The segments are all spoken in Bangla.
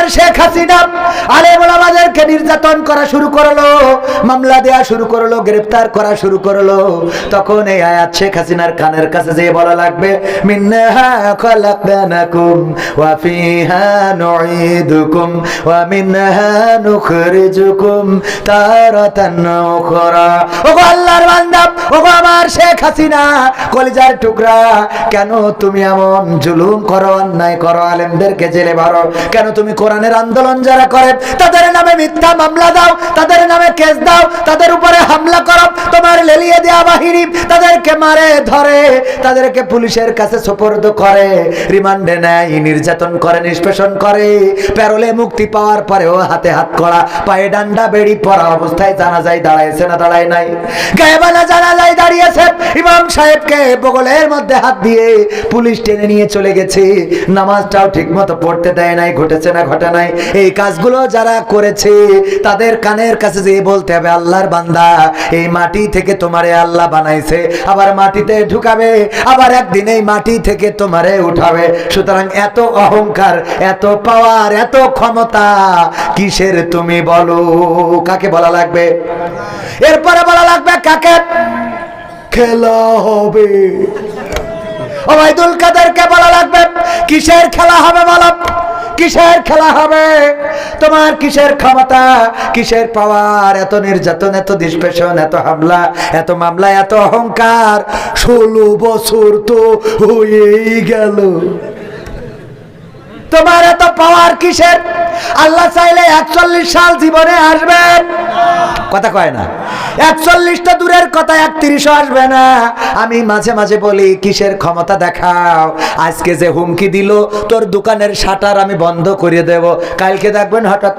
আমার শেখ হাসিনা আলে নির্যাতন করা শুরু করল, মামলা দেয়া শুরু করল গ্রেফতার করা শুরু করল। তখন এই আয়াত শেখ হাসিনার কানের কাছে যেয়ে বলা লাগবে কলিজার টুকরা, কেন তুমি জুলুম করো করো কেন তুমি কোরআনের আন্দোলন যারা করে, তাদের নামে মিথ্যা মামলা দাও, তাদের নামে কেস দাও, তাদের উপরে হামলা করো, তোমার লেলিয়ে দেওয়া বাহিনী তাদেরকে মারে, ধরে, তাদেরকে পুলিশের কাছে সুপর্দ করে, রিমান্ডে নেয়, নির্যাতন করে, নিষ্পেষণ করে, প্যারোলে মুক্তি পাওয়ার পরেও হাতে হাত করা পায়ে ডান্ডা বেড়ি পড়া অবস্থায় জানা যায় দাঁড়াইছে না, দাঁড়ায় নাই। গায়েবানা জানা যায় দাঁড়িয়েছে ইমাম সাহেবকে, বগলের মধ্যে হাত দিয়ে পুলিশ টেনে নিয়ে চলে গেছে। নামাজটাও ঠিক মতো পড়তে দেয় নাই, ঘটেছে না, ঘটে নাই। এই কাজগুলো যারা করেছে তাদের কানের কাছে যেয়ে বলতে হবে, আল্লাহর বান্দা, এই মাটি থেকে তোমারে আল্লাহ বানাইছে। আবার মাটিতে ঢুকাবে, আবার একদিন এই মাটি থেকে তোমারে উঠাবে। সুতরাং এত অহংকার, এত পাওয়ার এত ক্ষমতা, কিসের তুমি বলো? কাকে বলা লাগবে? এরপরে বলা লাগবে কাকে? খেলা হবে। ওবায়দুল কাদেরকে বলা লাগবে, কিসের খেলা হবে বলো? কিসের খেলা হবে? তোমার কিসের ক্ষমতা? কিসের পাওয়ার এত নির্যাতন, এত নিষ্পেষণ এত হামলা, এত মামলা, এত অহংকার। ষোলো বছর তো হয়েই গেল। তোমার এত পাওয়ার কিসের? আল্লাহ চাইলে একচল্লিশ সাল জীবনে আসবে কথা কয় না। একচল্লিশটা দূরের কথা একত্রিশও আসবে না। আমি মাঝে মাঝে বলি, কিসের ক্ষমতা দেখাও? আজকে যে হুমকি দিল, তোর দোকানের শাটার আমি বন্ধ করে দেব। কালকে দেখবেন হঠাৎ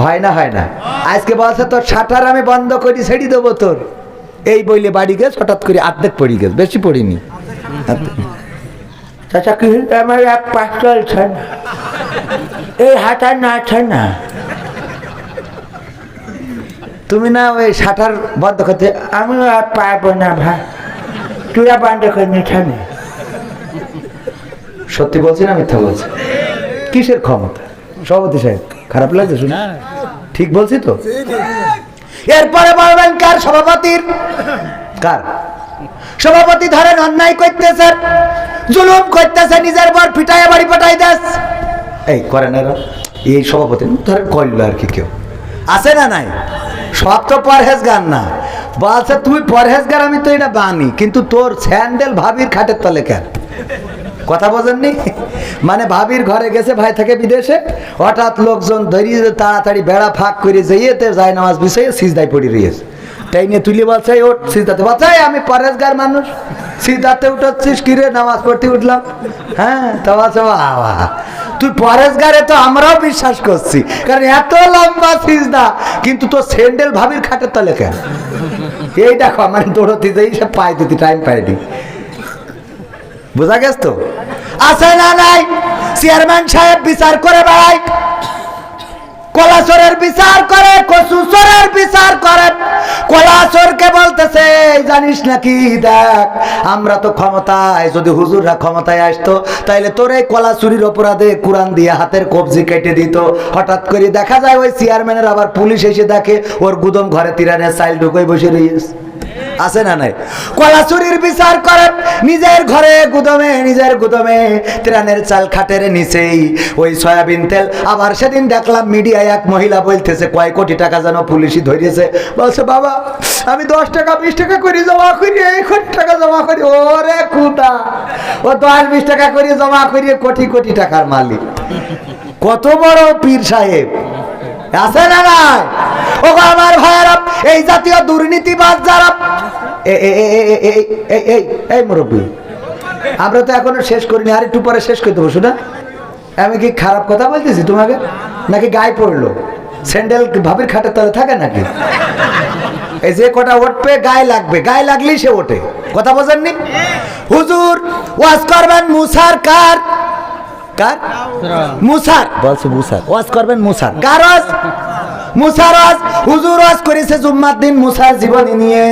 হয় না হয় না। আজকে বলছে, তোর শাটার আমি বন্ধ করি, ছেড়ে দেবো তোর। এই বইলে বাড়ি গেছ, হঠাৎ করে আর্ধেক পড়ে গেছে, বেশি পড়িনি। আমার এক পাশ চলছে না। এই হাঁটা নাচে না। তুমি না ওই শাটার বন্ধ করতে আমি আর পারব না ভাই। তুই আর বন্ধ করে নিচ্ছে না। সত্যি বলছি না মিথ্যা বলছি? কিসের ক্ষমতা? সভাপতি সাহেব খারাপ লাগছে শুনে? ঠিক বলছি তো? এরপরে বলবেন কার সভাপতির? কার? সভাপতি ধরেন অন্যায় করতেছে জুলুম করতেছে নিজের পর পিটাই বাড়ি পাঠাই দেস। এই করে না এরা? এই সভাপতি ধরেন করল আর কি কেউ। আছে না নাই? সব তো পরহেজগার না। বলছে তুই পরহেজগার আমি তো এটা বানি। কিন্তু তোর স্যান্ডেল ভাবির খাটের তলে কেন? কথা বোঝেননি? মানে ভাবির ঘরে গেছে ভাই থেকে বিদেশে। হঠাৎ লোকজন ধরিয়ে তাড়াতাড়ি বেড়া ফাঁক করে যাইয়েতে যায় নামাজ বিষয়ে সিজদায় পড়ে রয়েছে। তাই নিয়ে তুলি বলছে ওট সিজদাতে বলছে "এই, আমি পরেশগার মানুষ। সিজদাতে উঠছিস কিরে নামাজ পড়তে উঠলাম। হ্যাঁ তা বাবা তুই পরেশ গারে তো আমরাও বিশ্বাস করছি। কারণ এত লম্বা সিজদা, কিন্তু তোর স্যান্ডেল ভাবির খাটের তলে কেন? এই দেখো মানে দৌড়তে যাই সব পাই দিতি টাইম পাইনি। বোঝা গেছ তো? আছে না নাই? চেয়ারম্যান সাহেব বিচার করে বেড়ায় কলাচরের বিচার করে, কচুচরের বিচার করে। কলাচরকে বলতেছে জানিস নাকি? দেখ, আমরা তো ক্ষমতায়, যদি হুজুররা ক্ষমতায় আসতো, তাইলে তোর এই কলা চুরির অপরাধে কোরআন দিয়ে হাতের কবজি কেটে দিত। হঠাৎ করে দেখা যায় ওই চেয়ারম্যানের আবার পুলিশ এসে দেখে, ওর গুদম ঘরে তিরানের সাইল ঢুকে বসে রয়েছে আছে না নাই? কলা চুরির বিচার করে, নিজের ঘরে গুদমে, নিজের গুদমে। ত্রাণের চাল খাটের নিচেই ওই সয়াবিন তেল। আবার সেদিন দেখলাম মিডিয়ায় এক মহিলা বলতেছে, কয় কোটি টাকা যেন পুলিশই ধরিয়েছে? বলছে, বাবা, আমি দশ টাকা, বিশ টাকা করে জমা করি, এই কোটি টাকা জমা করি। ওরে কুটা ও দশ, বিশ টাকা করে জমা করি, কোটি কোটি টাকার মালিক। কত বড় পীর সাহেব। আছে না নাই? ও গো আমার ভাইয়েরা এই জাতীয় দুর্নীতিবাজ যারা এই- এই এই মুরব্বী আমরা তো এখনও শেষ করিনি আর একটু পরে শেষ করে দেবো শুনে? আমি কি খারাপ কথা বলতেছি তোমাকে? নাকি গায়ে পড়ল? স্যান্ডেল ভাবির খাটের তলে থাকে নাকি? এই যে কটা উঠবে গায়ে লাগবে গায়ে লাগলেই সে ওঠে। কথা বোঝেননি? হুজুর ওয়াজ করবেন মুসার কার? কার? মুসার। বলছে মুসার। ওয়াজ করবেন মুসার। কার ওয়াজ মুসার হুজুর ওয়াজ করেছে জুম্মার দিন মুসার জীবনী নিয়ে।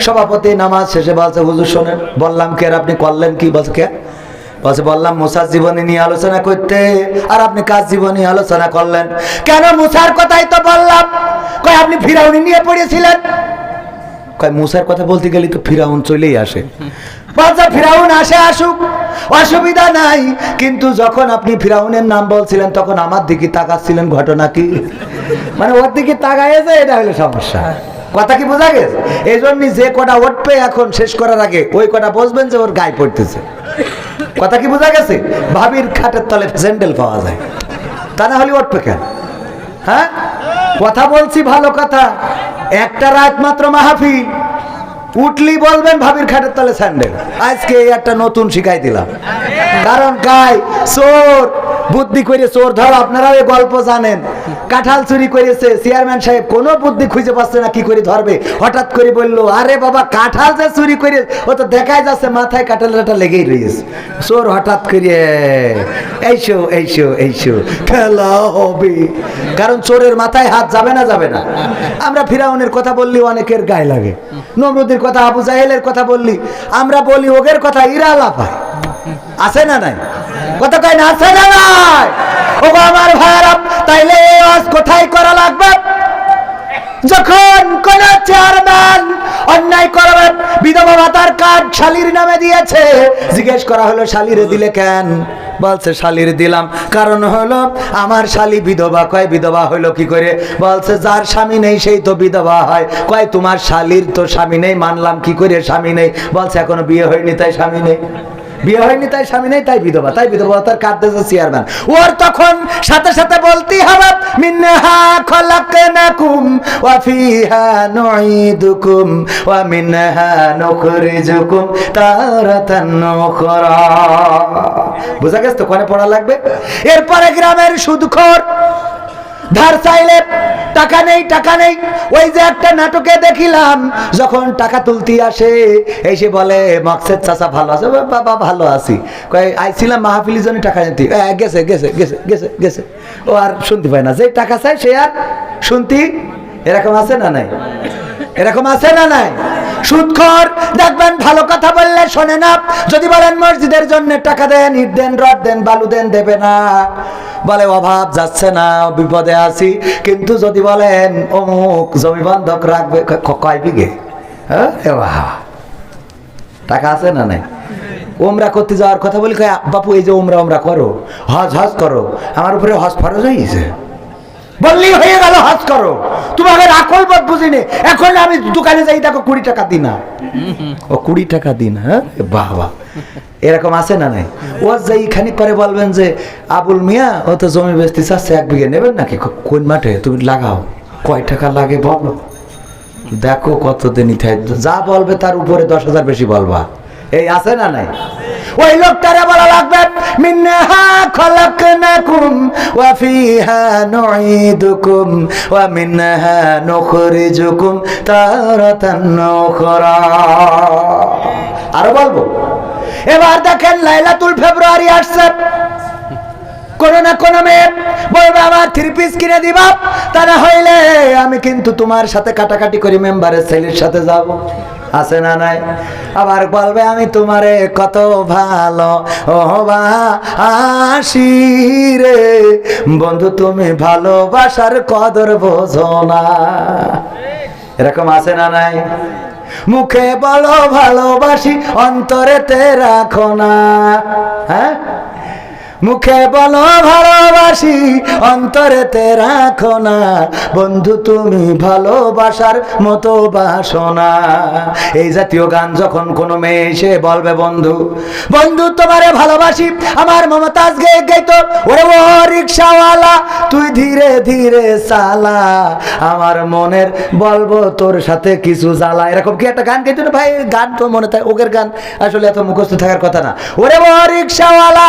সভাপতি নামাজ শেষে বলছে, হুজুর শোনেন, বললাম কে আপনি করলেন কি? বলছে কে? বলছে, বললাম মুসার জীবনী নিয়ে আলোচনা করতে। আর আপনি কাজ জীবনী আলোচনা করলেন? কেন মুসার কথাই তো বললাম। কয়, আপনি ফিরাউনি নিয়ে পড়েছিলেন? কয়, মুসার কথা বলতে গেলে তো ফিরাউন চলেই আসে। বলছে ফিরাউন আসে আসুক, অসুবিধা নাই। কিন্তু যখন আপনি ফিরাউনের নাম বলছিলেন, তখন আমার দিকে তাকাচ্ছিলেন, ঘটনা কি? মানে ওর দিকে তাকাইছে এটা হলো সমস্যা। কথা কি বোঝা গেছে? এই জন্য যে কটা উঠবে এখন শেষ করার আগে, ওই কটা বসবেন যে ওর গায়ে পড়তেছে। কথা কি বোঝা গেছে? ভাবির খাটের তলে স্যান্ডেল পাওয়া যায়। তা না হলে উঠবে কেন? হ্যাঁ? কথা বলছি ভালো কথা। একটা রাত মাত্র মাহফিল। উঠলি বলবেন ভাবির খাটের তলে স্যান্ডেল। আজকে একটা নতুন শিখাই দিলাম। কারণ কাই? চোর! বুদ্ধি করে চোর ধর, আপনারা এই গল্প জানেন। কাঁঠাল চুরি করেছে। চেয়ারম্যান সাহেব কোনো বুদ্ধি খুঁজে পাচ্ছে না, কি করে ধরবে? হঠাৎ করে বলল, আরে বাবা, কাঁঠাল যে চুরি করে ও তো দেখাই যাচ্ছে, মাথায় কাঁঠালের একটা লেগেই রয়েছে। চোর হঠাৎ করে, এইসো এইসো এইসো, খেলা হবে। কারণ চোরের মাথায় হাত যাবে না যাবে না। আমরা ফিরাউনের কথা বললি, অনেকের গায়ে লাগে। নমরুদের কথা, আবু জাহেলের কথা বললি। আমরা বলি, ওগের কথা ইরা লাফায় আছে না নাই? কথা কয় না, আছে না নাই? ও আমার ভাইয়ারা তাইলে ওয়াজ কোথায় করা লাগবে? যখন কোন চেয়ারম্যান অন্যায় করবে, বিধবা ভাতার কার্ড শালির নামে দিয়েছে। জিজ্ঞেস করা হলো, শালিরে দিলে কেন? বলছে, শালির দিলাম। কারণ হলো, আমার শালি বিধবা, কয় বিধবা হইল কি করে? বলছে, যার স্বামী নেই, সেই তো বিধবা হয়। কয়, তোমার শালির তো স্বামী নেই, মানলাম কি করে স্বামী নেই? বলছে, এখনও বিয়ে হয়নি, তাই স্বামী নেই। বিয়ে হয়নি, তাই স্বামী নেই, তাই বিধবা তাই বিধবা তার কাঁদতেছে চেয়ারম্যান ওর তখন সাথে সাথে বলতেই হবে এরপরে গ্রামের সুদখোর ধার চাইলে টাকা নেই টাকা নেই। ওই যে একটা নাটকে দেখিলাম যখন টাকা তুলতে আসে এসে বলে মকসেদ চাচা ভালো আছে? বাবা ভালো আছি। কয় আইছিলাম মাহফিলির জন্য টাকা নিতে। "এ, গেছে গেছে গেছে গেছে গেছে। ও আর শুনতে পায় না। যে টাকা চাই সে আর শুনতি। এরকম আছে না নাই? এরকম আছে না নাই? সুদখোর দেখবেন ভালো কথা বললে শোনে না। যদি বলেন মসজিদের জন্য টাকা দেন, ইট দেন, রড দেন, বালু দেন, দেবে না। বলে অভাব যাচ্ছে না, বিপদে আছি। কিন্তু যদি বলেন, অমুক জমি বন্ধক রাখবে কয় বিঘে? হ্যাঁ? টাকা আছে না নাই? ওমরা করতে যাওয়ার কথা বলি বাপু, এই যে ওমরা ওমরা করো। হজ হজ করো। আমার উপরে হজ ফরজ হয়ে গেছে। বললি হয়ে গেল হজ করো। তোমাকে রাখল বোধ বুঝিনি। এখন আমি দোকানে যাই, দেখো কুড়ি টাকা দিন ও কুড়ি টাকা দিন হ্যাঁ? বাবা। এরকম আছে না নাই? ও যাই খানিক করে বলবেন যে, আবুল মিয়া, ও তো জমি বেচতে চাচ্ছে, এক বিঘে নেবেন নাকি? কোন মাঠে? তুমি লাগাও। কয় টাকা লাগে বলো। দেখো কত দিনই যা বলবে তার উপরে দশ হাজার বেশি বলবা। এই আছে না নাই? ওই লোকটারে বলা লাগবে খলাকনাকুম, ওয়া আরও বলব। এবার দেখেন লাইলাতুল ফেব্রুয়ারি আসছে। কোনো না কোনো মেয়ে বলবে, আমার থ্রি পিস কিনে দিবা। তা না হইলে, আমি কিন্তু তোমার সাথে কাটাকাটি করি, মেম্বারের ছেলের সাথে যাব। আছে না নাই? আবার বলবে, আমি তোমারে কত ভালো ও বা, আসি রে। বন্ধু, তুমি ভালোবাসার কদর বোঝো না। এরকম আছে না নাই? মুখে বলো, ভালোবাসি, অন্তরেতে রাখো না। হ্যাঁ? মুখে বলো ভালোবাসি, অন্তরেতে রাখো না। বন্ধু, তুমি ভালোবাসার মতো বাসো না এই জাতীয় গান যখন কোনো মেয়ে এসে বলবে, বন্ধু বন্ধু, তোমারে ভালোবাসি, আমার মমতাজ গে গাইতো ওরে ও রিক্সাওয়ালা, তুই ধীরে ধীরে চালা। আমার মনের বলব তোর সাথে কিছু জ্বালা। এরকম কি একটা গান গাইতো ভাই গান তো মনে থাকে, ওগের গান আসলে এত মুখস্থ থাকার কথা না। ওরে ও রিক্সাওয়ালা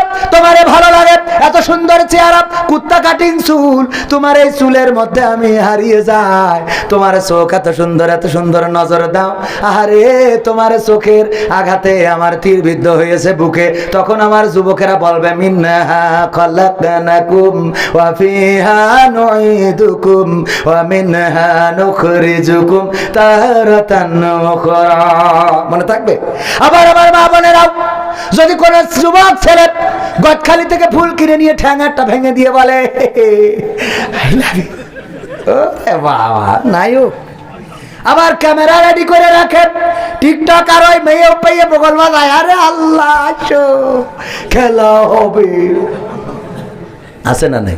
তোমারে ভালো লাগে। এত সুন্দর চেহারা, কুত্তা কাটিং চুল, তোমার এই চুলের মধ্যে আমি হারিয়ে যাই। তোমার চোখ এত সুন্দর এত সুন্দর নজর দাও। আরে তোমার চোখের আঘাতে আমার তীর বিদ্ধ হয়েছে বুকে। তখন আমার যুবকেরা বলবে মিন্নাহা মনে থাকবে? আবার আমার মা বোনেরাও যদি কোন যুবক ছেলে গদখালি থেকে ফুল কিনে নিয়ে ঠ্যাঙারটা ভেঙে দিয়ে বলে আবার ক্যামেরা রেডি করে রাখেন। টিকটক আর ওই মেয়ে পেয়ে বগল আরে আল্লাহ খেলা হবে। আছে না নেই?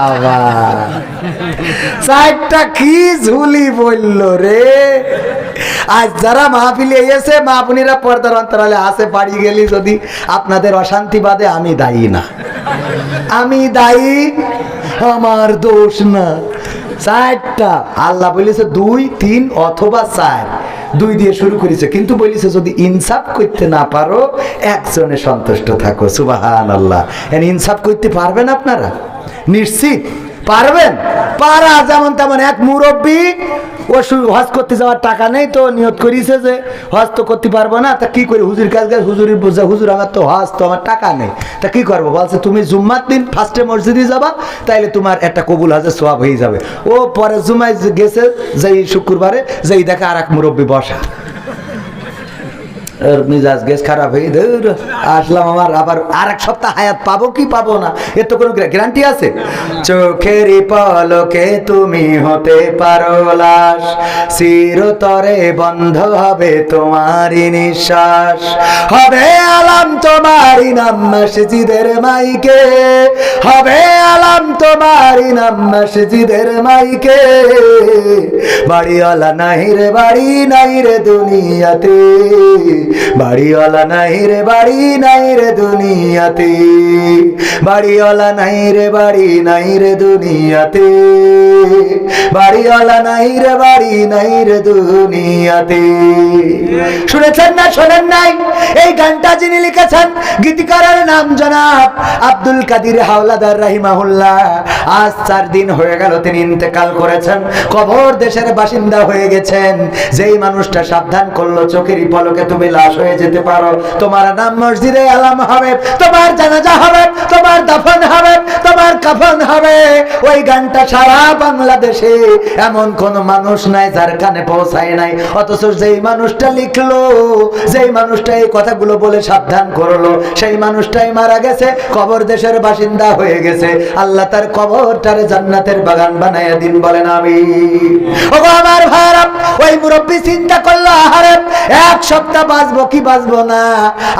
বাবা। চারটা কি ঝুলি বলল রে? আজ যারা মাহফিলে এসে মাহফুনিরা পর্দার অন্তরালে আসে, বাড়ি গেলি যদি আপনাদের অশান্তি বাদে আমি দায়ী না। আমি দায়ী, আমার দোষ না। চারটা আল্লাহ বলেছে দুই, তিন অথবা চার। দুই দিয়ে শুরু করেছে, কিন্তু বলেছে যদি ইনসাফ করতে না পারো, একজনে সন্তুষ্ট থাকো। সুবাহান আল্লাহ ইনসাফ করতে পারবেন আপনারা? নিশ্চিত। পারবেন? পারা যেমন তেমন এক মুরব্বী, ও হজ করতে যাওয়ার টাকা নেই তো, নিয়ত করিছে যে হজ তো করতে পারব না, তা কি করি? হুজুর কাজ কাজ হুজুরের বোঝা, হুজুর, আমার তো হজ, তো আমার টাকা নেই। তা কি করব? বলছে, তুমি জুম্মার দিন ফার্স্টে মসজিদে যাবা, তাইলে তোমার একটা কবুল হাজে সোয়াব হয়ে যাবে। ও পরে জুমায় গেছে, যেই শুক্রবারে, যেই দেখা আর এক মুরব্বী বসা। এর মিজাজ গেস খারাপ হয়ে ধুর, আসলাম আমার আবার আর এক সপ্তাহ হায়াত পাবো কি পাবো না? এর তো কোনো গ্যারান্টি আছে? চোখেরই পলকে তুমি হতে পারো লাশ। চিরতরে বন্ধ হবে তোমারই নিঃশ্বাস। হবে আলাম তোমারই নাম মসজিদের মাইকে। হবে আলাম তোমারই নাম মসজিদের মাইকে। বাড়িওয়ালা নাই রে বাড়ি নাই রে দুনিয়াতে। বাড়িওয়ালা নাই রে, বাড়ি নাই রে দুনিয়াতে। বাড়িওয়ালা নাই রে, বাড়ি নাই রে দুনিয়াতে। বাড়িওয়ালা নাই রে, বাড়ি নাই রে দুনিয়াতে। শুনেছেন না, শোনেন নাই? এই গানটা যিনি লিখেছেন, গীতিকারের নাম জনাব আব্দুল কাদির হাওলাদার রাহিমাহুল্লাহ। আজ চার দিন হয়ে গেল তিনি ইন্তেকাল করেছেন। কবর দেশের বাসিন্দা হয়ে গেছেন। যেই মানুষটা সাবধান করল চোখেরই পলকে তুমি লাশ হয়ে যেতে পারো। তোমার নাম মসজিদে আলাম হবে, তোমার জানাজা হবে, তোমার দাফন হবে, তোমার কাফন হবে। ওই গানটা সারা বাংলাদেশে এমন কোন মানুষ নাই যার কানে পৌঁছায় নাই। অথচ যেই মানুষটা লিখলো, যেই মানুষটা এই কথাগুলো বলে সাবধান করল, সেই মানুষটাই মারা গেছে, কবর দেশের বাসিন্দা হয়ে গেছে। আল্লাহ তার কবরটারে জান্নাতের বাগান বানাইয়া দিন বলেন আমি ওগো আমার ভাইরা ওই মুরব্বী চিন্তা করল, আহারে, এক সপ্তাহ বাঁচবো কি বাঁচবো না?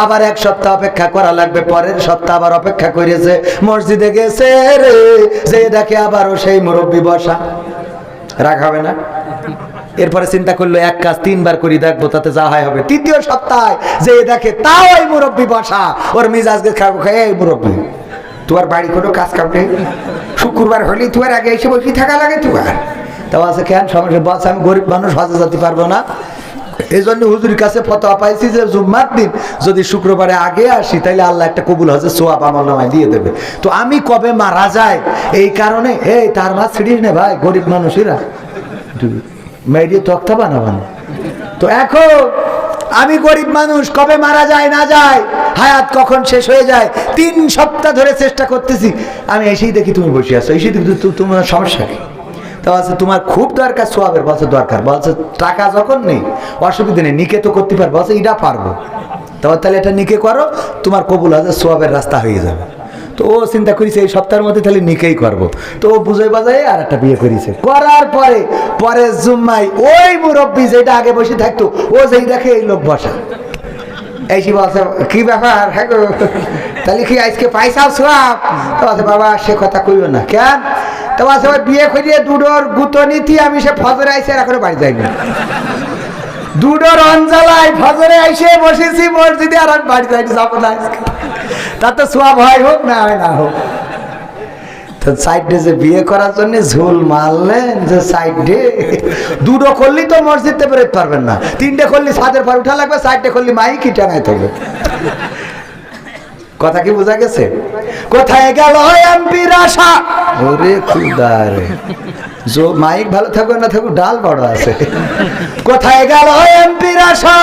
আবার এক সপ্তাহ অপেক্ষা করা লাগবে, পরের সপ্তাহ আবার অপেক্ষা করেছে। মসজিদে গেছে রে, যে দেখে আবারও সেই মুরব্বী বসা। রাগ হবে না? এরপরে চিন্তা করল, এক কাজ তিনবার করি, দেখব তাতে যা হয় হবে। তৃতীয় সপ্তাহে যে দেখে তাও ওই মুরব্বী বসা। ওর মিজাজকে খাব খাই এই মুরব্বী তোমার বাড়ি কোনো কাজ কাম নেই? শুক্রবার হলেই তোমার আগে এসে বসে থাকা লাগে তোমার তাও আছে কেন, সমস্যা, বস, আমি গরিব মানুষ হজে যেতে পারব না। এই জন্য হুজুর কাছে ফতোয়া পাইছি যে, জুম্মার দিন যদি শুক্রবারে আগে আসি তাহলে আল্লাহ একটা কবুল হজে সোয়াব আমার নামায় দিয়ে দেবে। তো আমি কবে মারা যায় এই কারণে, এই তার মা ছিড়িস নে ভাই, গরিব মানুষেরা। মেয়েরিয়ে তক্তা বানাবানো। তো এখন, আমি গরিব মানুষ, কবে মারা যায়, না যায়, হায়াত কখন শেষ হয়ে যায়, তিন সপ্তাহ ধরে চেষ্টা করতেছি। আমি এসেই দেখি তুমি বসে আছো, এসেই দেখি তোমার সমস্যা কি? তা বলছে তোমার খুব দরকার সোয়াবের, বলছে দরকার। বলছে, টাকা যখন নেই, অসুবিধা নেই, নিকে তো করতে পারব। বলছে এটা পারব। তাহলে তাহলে এটা নিকে করো, তোমার কবুল আছে সোয়াবের রাস্তা হয়ে যাবে। তো ও চিন্তা করেছে, এই সপ্তাহের মধ্যে তাহলে নিকেই করব। তো ও বুঝে বাজায় আর একটা বিয়ে করেছে। করার পরে পরে জুম্মাই ওই মুরব্বী যেটা আগে বসে থাকতো, ও যেই দেখে এই লোক বসা। এই বলছে, কি ব্যাপার? হ্যাঁ তাহলে কি আজকে পয়সা সব তো বাবা, সে কথা কইও না। কেন? তো বলছে ওই বিয়ে করিয়ে দুডোর গুতো নীতি আমি সে ফজরে আইসে এখনও বাড়ি যাইনি। দুডোর অঞ্জলাই ফজরে আইসে বসেছি মসজিদে আর আমি বাড়ি যাইনি যাব না আজকে। তার তো সোয়াব হয় হোক না হয় না হোক। তো সাইডে যে বিয়ে করার জন্য ঝোল মারলেন যে সাইডে দুটো করলি তো মসজিদে বেরোতে পারবেন না। তিনটে করলি ছাদের পর উঠা লাগবে সাইডে করলি মাইকি টাঙাইতে হবে। কথা কি বোঝা গেছে? কোথায় গেল এমপির আশা ওরে খুদারে জো, মাইক ভালো থাকুক, না থাকুক, ডাল বড় আছে। কোথায় গেল এমপির আশা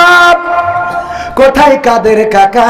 কোথায় কাদের কাকা?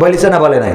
বলিছে না বলে নাই।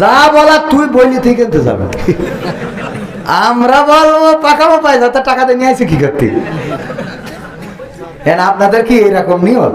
যা বলা তুই বইলি তুই কিনতে যাবে। আমরা বলব পাকামো পাই যাতে টাকা দিয়ে নিয়ে আসি কি করতে? আপনাদের কি এরকম নিয়ম?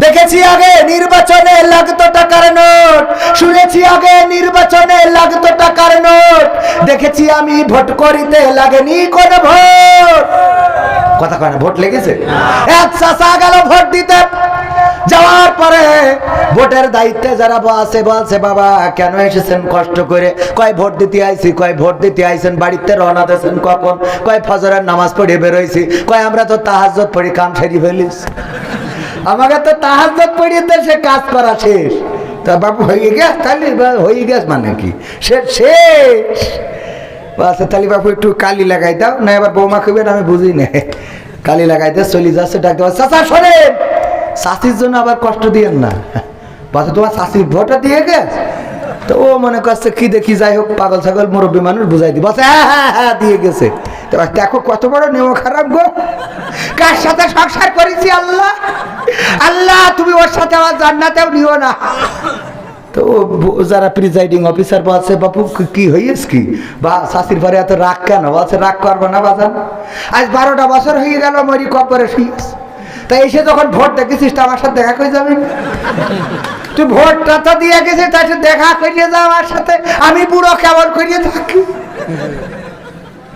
দেখেছি আগে নির্বাচনে লাগতো টাকার নোট। শুনেছি আগে নির্বাচনে লাগতো টাকার নোট। দেখেছি আমি ভোট করিতে লাগেনি কোন ভোট। কথা কয় না, ভোট লেগেছে? এক চাষা গেল ভোট দিতে। যাওয়ার পরে ভোটের দায়িত্বে যারা আছে বলছে, বাবা, কেন এসেছেন কষ্ট করে? কয় ভোট দিতে আইছি, কয় ভোট দিতে আইছেন, বাড়িতে রওনা দিয়েছেন কখন? কয় ফজরের নামাজ পড়ে বেরোইছি, কয় আমরা তো তাহাজ্জত পড়ি কাম সেরি ফেলিস আমাকে তো তাহাজ্জত পড়িয়ে সে কাজ করা শেষ। তা বাবু হয়ে গেছ? তাহলে হয়ে গেছ মানে কি? সে শেষ। আচ্ছা তাহলে বাবু একটু কালি লাগাই দাও, না এবার বৌমা খুবে আমি বুঝি না। কালি লাগাই দিয়ে চলে যাচ্ছে, ডাক ডাক্তার চাচা শোনেন শাশির জন্য আবার কষ্ট দিয়েন না। বাচ্চা তোমার শাশির ভোটটা দিয়ে গেছ? তো ও মনে করছে, কি দেখি, যাই হোক, পাগল ছাগল, মুরব্বী মানুষ, বুঝাই দিব হ্যাঁ হ্যাঁ হ্যাঁ দিয়ে গেছে। তো এবার দেখো কত বড় নেও খারাপ গো। কার সাথে সংসার করেছি আল্লাহ? আল্লাহ, তুমি ওর সাথে আমার জান্নাতেও নিও না। তো যারা প্রিজাইডিং অফিসার বলছে বাপু, কি- হইস কি? বা শাশির পরে এত রাগ কেন? বলছে রাগ করব না বাজান। আজ বারোটা বছর হয়ে গেল, মরি কপরে শুয়েছ তা এসে যখন ভোট দেখেছিস আমার সাথে দেখা করে যাবে? তুই ভোটটা তো দিয়ে গেছিস তার সাথে দেখা করিয়ে যা আমার সাথে। আমি বুড়ো কেমন করিয়ে থাকি?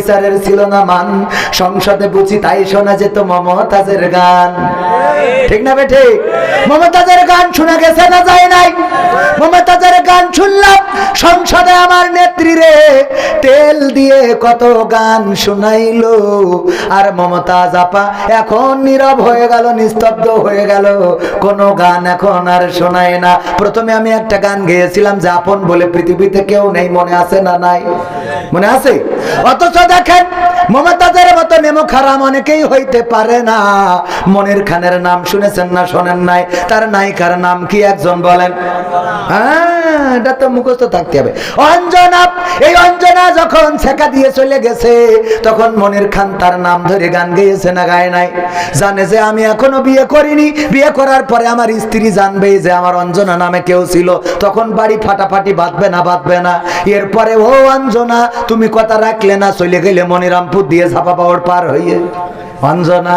বিচারের ছিল না মান। সংসদে বুঝি তাই শোনা যেত মমতাজের গান। ঠিক না বেঠে? মমতাজের গান শোনা গেছে না যায় নাই? মমতাজের গান শুনলাম, সংসদে আমার নেত্রী রে, তেল দিয়ে কত গান শুনাইলো। আর মমতাজ আপা এখন নীরব হয়ে গেল, নিস্তব্ধ হয়ে গেল। কোনো গান এখন আর শোনায় না। প্রথমে আমি একটা গান গেয়েছিলাম যে আপন বলে পৃথিবীতে কেউ নেই, মনে আছে না নাই? মনে আছে? অথচ দেখেন, মমতাজের মতো নেমো খারাম অনেকেই হইতে পারে না। মনের খানের নাম শুনেছেন না, শোনেন নাই? তার নায়িকার নাম কি একজন বলেন? হ্যাঁ তখন মনির খান তার নাম ধরে গান না গায় নাই? জানে যে আমি এখনও বিয়ে করিনি। বিয়ে করার পরে আমার স্ত্রী যে আমার অঞ্জনা নামে কেউ ছিল। তখন বাড়ি ফাটাফাটি বাঁধবে না না। এরপরে ও অঞ্জনা তুমি কথা রাখলে না চলে গেলে মনিরামপুর দিয়ে ঝাপা পাওয়ার পার হইয়ে। অঞ্জনা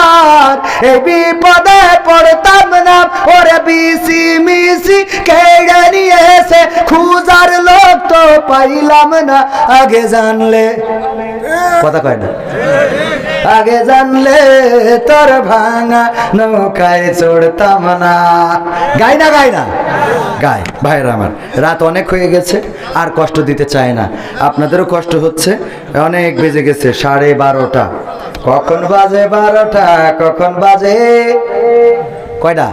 আর এ বিপদে পড়তাম না, ওরে বিসি মিসি কেড়ে নিয়েছে, খুঁজার লোক তো পাইলাম না, আগে জানলে। কথা কয় না। আগে জানলে তোর ভাঙা নৌকায় চড়তাম না। গাই না গাই না। গায় ভাইরা আমার, রাত অনেক হয়ে গেছে, আর কষ্ট দিতে চায় না। আপনাদেরও কষ্ট হচ্ছে, অনেক বেজে গেছে, সাড়ে বারোটা। কখন বাজে বারোটা, কখন বাজে কয়টা?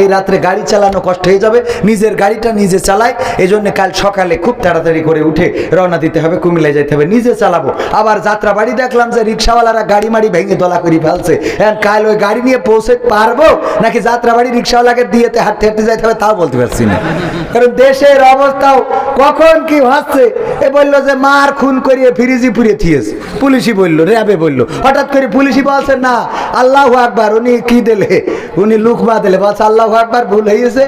এই রাত্রে গাড়ি চালানো কষ্ট হয়ে যাবে। নিজের গাড়িটা নিজে চালাই এই জন্য কাল সকালে খুব তাড়াতাড়ি করে উঠে রওনা দিতে হবে, কুমিল্লায় যেতে হবে, নিজে চালাবো। আবার যাত্রা বাড়ি দেখলাম যে রিক্সাওয়ালারা গাড়ি মাড়ি ভেঙে দলা করে ফেলছে। এখন কাল ওই গাড়ি নিয়ে পৌঁছে পারব, নাকি যাত্রা বাড়ি রিক্সাওয়ালাকে দিয়েতে হাঁটতে হাঁটতে যাইতে হবে তাও বলতে পারছি না। কারণ দেশের অবস্থাও কখন কি হচ্ছে এ বলল যে মার খুন করিয়ে ফিরিজি পুড়িয়ে থিয়েছে। পুলিশই বলল, র্যাবে বলল। হঠাৎ করে পুলিশই বলছে, না, আল্লাহ আকবার, উনি কি দিলে? উনি লুকমা দিলে। বলছে আল্লাহ একবার ভুল হয়েছে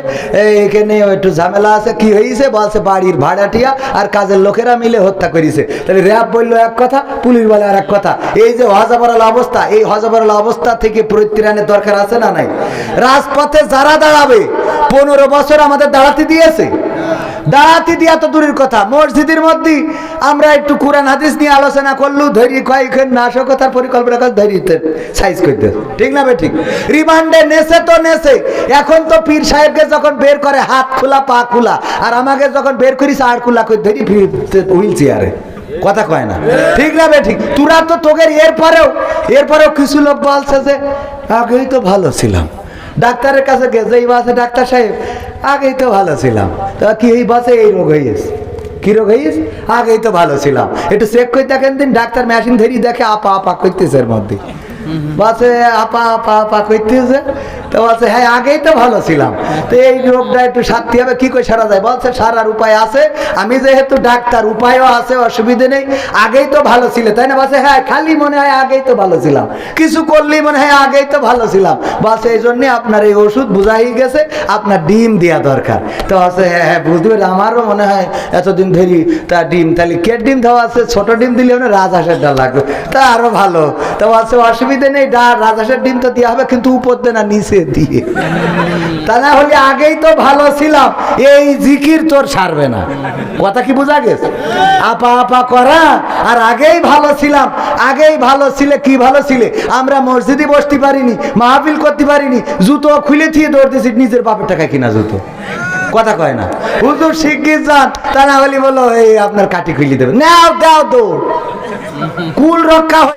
এখানে একটু ঝামেলা আছে, কি হয়েছে বলছে বাড়ির ভাড়াটিয়া আর কাজের লোকেরা মিলে হত্যা করেছে। তাহলে র্যাব বলল এক কথা, পুলিশ বলে আর এক কথা। এই যে হজাবরাল অবস্থা, এই হজাবরাল অবস্থা থেকে পরিত্রাণের দরকার আছে না নাই? রাজপথে যারা দাঁড়াবে, পনেরো বছর আমাদের দাঁড়াতে দিয়েছে। দাঁড়াতে দিয়া তো দূরের কথা। মসজিদের মধ্যে আমরা একটু কোরআন হাদিস নিয়ে আলোচনা করলু, ধরি কয়েকজন নাশকতার পরিকল্পনা করে ধরিতে সাইজ করতে ঠিক না বে ঠিক? রিমান্ডে নেছে তো নেছে। এখন তো পীর সাহেবকে যখন বের করে, হাত খোলা, পা খোলা, আর আমাকে যখন বের করিস, আর খোলা করে ধরি হুইল চেয়ারে। কথা কয় না। ঠিক না ঠিক? তোরা তো তোদের এরপরেও এরপরেও কিছু লোক বলছে যে, আগেই তো ভালো ছিলাম। ডাক্তারের কাছে গেছে এই বাসে ডাক্তার সাহেব, আগেই তো ভালো ছিলাম। তা কি এই বাসে এই রোগ হয়েছে কি রোগ হয়েছে আগেই তো ভালো ছিলাম। একটু চেক করে দেখেন দিন? ডাক্তার মেশিন ধরি দেখে আপা আপা করতেছে এর মধ্যে। বাসে আপা আপা আপা করতেছে তো বলছে হ্যাঁ আগেই তো ভালো ছিলাম। তো এই রোগটা একটু সারতে হবে, কি করে সারা যায়? বলছে, সারার উপায় আছে। আমি যেহেতু ডাক্তার, উপায়ও আছে, অসুবিধে নেই। আগেই তো ভালো ছিল, তাই না? বলছে হ্যাঁ খালি মনে হয় আগেই তো ভালো ছিলাম। কিছু করলেই মনে হয় আগেই তো ভালো ছিলাম। বাস এই জন্যে আপনার এই ওষুধ বোঝাই গেছে, আপনার ডিম দেওয়া দরকার। তো আছে হ্যাঁ হ্যাঁ বুঝতে আমারও মনে হয় এতদিন ধরি তা ডিম, তাহলে কে ডিম দেওয়া আছে? ছোট ডিম দিলে মানে রাজহাঁসের ডাল লাগবে। তা আরও ভালো। তো আছে অসুবিধে নেই, ডা রাজহাঁসের ডিম তো দেওয়া হবে, কিন্তু উপর দিয়ে না নিচে দিয়ে। তা না হলে আগেই তো ভালো ছিলাম, এই জিকির তোর সারবে না। কথা কি বোঝা গেছে? আপা আপা করা, আর আগেই ভালো ছিলাম, আগেই ভালো ছিলে, কি ভালো ছিলে? আমরা মসজিদে বসতে পারিনি, মাহফিল করতে পারিনি, জুতো খুলে থিয়ে দৌড়তেছি নিজের বাপের টাকা কিনা জুতো। কথা কয় না। হুজুর শিগগির যান, তা না হলে বলো, এই আপনার কাটি খুলে দেবে নাও, দাও দৌড়। কুল রক্ষা